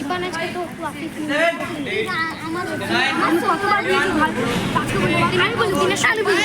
ইবান আজকে তো ট্রাফিক আমার আমি কতবার দিয়েছি ভালো কাকে বলি আমি বলি দিনের সামনে বলি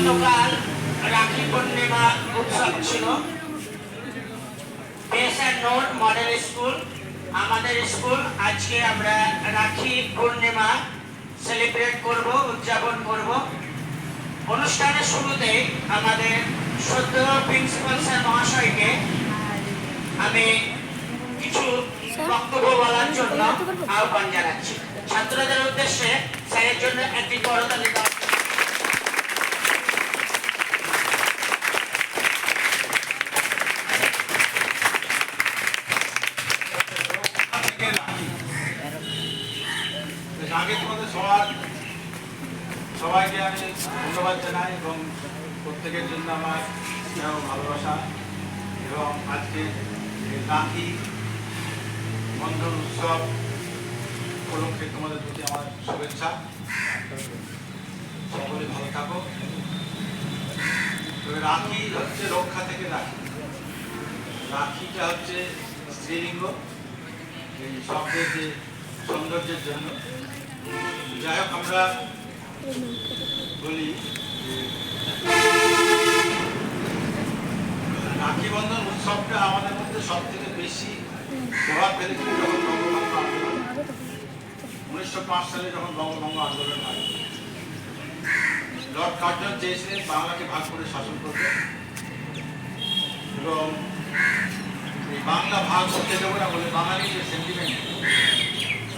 গতকাল রাখি পূর্ণিমা উৎসব ছিল। Model school. আমাদের স্কুল, আজকে আমরা রাখি পূর্ণিমা সেলিব্রেট করব, উদযাপন করব। অনুষ্ঠানের শুরুতে আমাদের সদ্য প্রিন্সিপাল স্যার মহাশয়কে আমি কিছু বক্তব্য বলার জন্য আহ্বান জানাচ্ছি। ছাত্রদের উদ্দেশ্যে স্যারের জন্য একটি করতালি দেওয়া আগে তোমাদের সবার, সবাইকে আমি ধন্যবাদ জানাই এবং প্রত্যেকের জন্য আমার স্নেহ ভালোবাসা এবং আজকে রাখি বন্ধন উৎসব উপলক্ষে তোমাদের প্রতি আমার শুভেচ্ছা। সকলে ভালো থাকো। রাখি হচ্ছে রক্ষা থেকে রাখি। রাখিটা হচ্ছে স্ত্রীলিঙ্গ, এই শব্দের যে সৌন্দর্যের জন্য। যাই হোক, আমরা বলি রাখি বন্ধন উৎসবটা আমাদের মধ্যে সব থেকে বেশি প্রভাব ফেলেছিল উনিশশো পাঁচ সালে যখন বঙ্গভঙ্গ আন্দোলন হয়। লর্ড কার্জন চেয়েছিলেন বাংলাকে ভাগ করে শাসন করতে। এবং বাংলা ভাগ করতে দেবো না বলে বাঙালির যে সেন্টিমেন্ট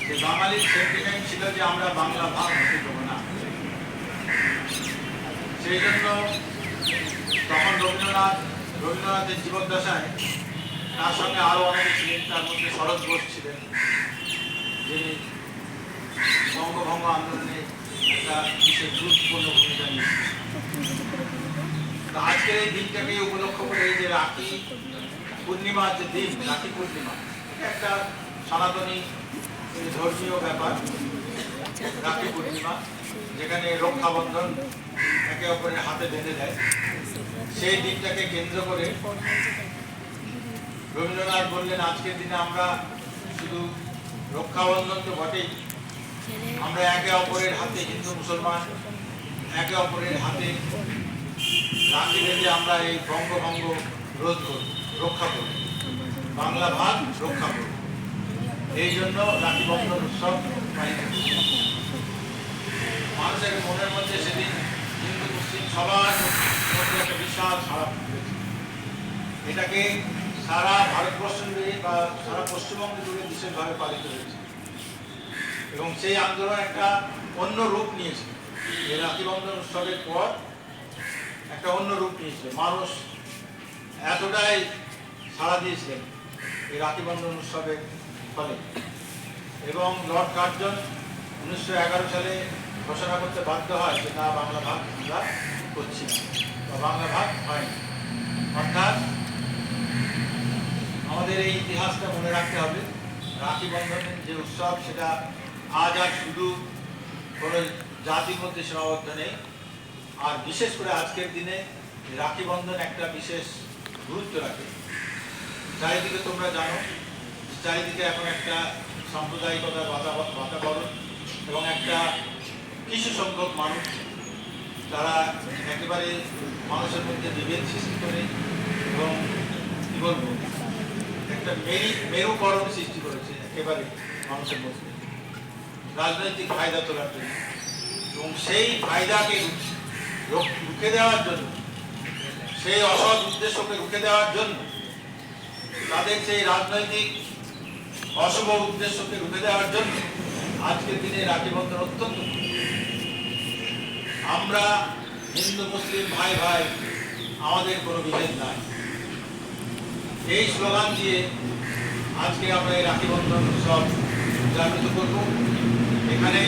যে বাঙালির সেন্টিমেন্ট ছিল যে আমরা বাংলা ভাগ হতে দেবো না। সেই জন্য তখন রবীন্দ্রনাথ, রবীন্দ্রনাথের জীবদ্দশায় তার সঙ্গে আরও অনেকে ছিলেন, তার মধ্যে শরৎ ঘোষ ছিলেন, যিনি বঙ্গভঙ্গ আন্দোলনে একটা বিশেষ গুরুত্বপূর্ণ ভূমিকা নিয়েছিলেন। আজকের এই দিনটাকে উপলক্ষ করে এই যে রাখি পূর্ণিমার যে দিন, রাখি পূর্ণিমা একটা সনাতনী ধর্মীয় ব্যাপার, রাখি পূর্ণিমা, যেখানে রক্ষাবন্ধন একে অপরের হাতে বেঁধে দেয়, সেই দিনটাকে কেন্দ্র করে রবীন্দ্রনাথ বললেন, আজকের দিনে আমরা শুধু রক্ষাবন্ধন তো বটেই। আমরা একে অপরের হাতে হিন্দু, মুসলমান, একে অপরের হাতে রাখি বেঁধে আমরা এই বঙ্গভঙ্গ রোধ করব, রক্ষা করব। বাংলা ভাগ রক্ষা করব। এই জন্য রাখি বন্ধন উৎসব মানুষের মনের মধ্যে সেদিন হিন্দু, মুসলিম সবার মধ্যে একটা বিশাল সারা। এটাকে সারা ভারতবর্ষ জুড়ে বা সারা পশ্চিমবঙ্গ জুড়ে বিশেষভাবে পালিত হয়েছে। এবং সেই আন্দোলন একটা অন্য রূপ নিয়েছে। এই রাখি বন্ধন উৎসবের পর একটা অন্য রূপ নিয়েছিল মানুষ এতটাই সাড়া দিয়েছিলেন এই রাখি বন্ধন উৎসবের ফলে। এবং লর্ড কার্জন উনিশশো এগারো সালে ঘোষণা করতে বাধ্য হয় যে না, বাংলা ভাগ আমরা করছি বা বাংলা ভাগ হয়নি অর্থাৎ আমাদের এই ইতিহাসটা মনে রাখতে হবে, রাখি বন্ধনের যে উৎসব সেটা আজ আর শুধু কোনো জাতির মধ্যে সীমাবদ্ধ নেই। আর বিশেষ করে আজকের দিনে রাখি বন্ধন একটা বিশেষ গুরুত্ব রাখে। চারিদিকে তোমরা জানো চারিদিকে এখন একটা সাম্প্রদায়িকতার বাতাবরণ এবং একটা কিছু সংখ্যক মানুষ তারা একেবারে মানুষের মধ্যে বিভেদ সৃষ্টি করে এবং কি বলব, একটা মেরি, মেরুকরণ সৃষ্টি করেছে একেবারে মানুষের মধ্যে। রাজনৈতিক ফায়দা তোলার জন্য। এবং সেই ফায়দাকে রুখে দেওয়ার জন্য, সেই অসৎ উদ্দেশ্যকে রুখে দেওয়ার জন্য তাদের সেই রাজনৈতিক অশুভ উদ্দেশ্যকে রুখে দেওয়ার জন্য আজকের দিনে রাখি বন্ধন অত্যন্ত আমরা হিন্দু, মুসলিম, ভাই ভাই, আমাদের কোনো বিভেদ নাই। এই স্লোগান দিয়ে আজকে আমরা এই রাখি বন্ধন উৎসব উদযাপিত করব। এখানে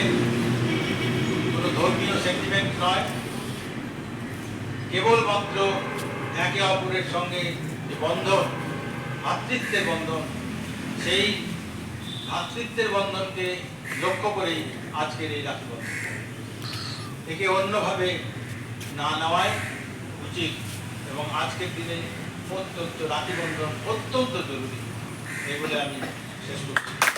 কোনো ধর্মীয় সেন্টিমেন্ট নয়। কেবলমাত্র একে অপরের সঙ্গে যে বন্ধন ভ্রাতৃত্বের বন্ধন, সেই ভ্রাতৃত্বের বন্ধনকে লক্ষ্য করেই আজকের এই রাখি বন্ধন একে অন্যভাবে না নেওয়াই উচিত এবং আজকের দিনে অত্যন্ত রাখি বন্ধন অত্যন্ত জরুরি। এগুলো আমি শেষ করছি।